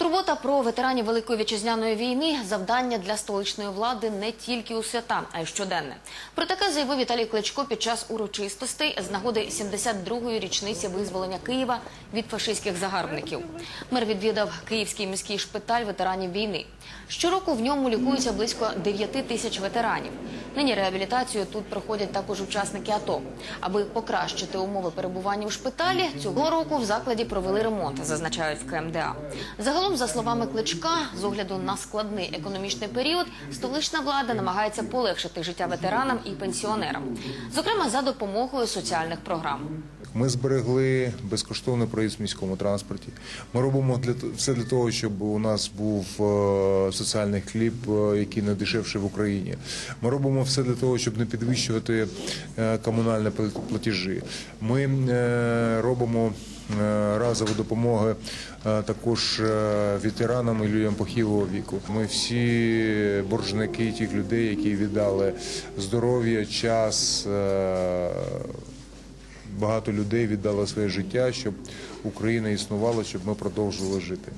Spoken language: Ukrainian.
Турбота про ветеранів Великої вітчизняної війни завдання для столичної влади не тільки у свята, а й щоденне. Про таке заявив Віталій Кличко під час урочистостей з нагоди 72-ї річниці визволення Києва від фашистських загарбників. Мер відвідав Київський міський шпиталь ветеранів війни. Щороку в ньому лікуються близько 9 тисяч ветеранів. Нині реабілітацію тут проходять також учасники АТО. Аби покращити умови перебування в шпиталі, цього року в закладі провели ремонт, зазначають в КМДА. Загалом, за словами Кличка, з огляду на складний економічний період, столична влада намагається полегшити життя ветеранам і пенсіонерам, зокрема за допомогою соціальних програм. Ми зберегли безкоштовний проїзд в міському транспорті. Ми робимо для все для того, щоб у нас був е, соціальний хліб, е, який найдешевший в Україні. Ми робимо все для того, щоб не підвищувати е, комунальні пл- платежі. Ми робимо разову допомогу е, також ветеранам і людям похилого віку. Ми всі боржники тих людей, які віддали здоров'я, час. Багато людей віддало своє життя, щоб Україна існувала, щоб ми продовжували жити.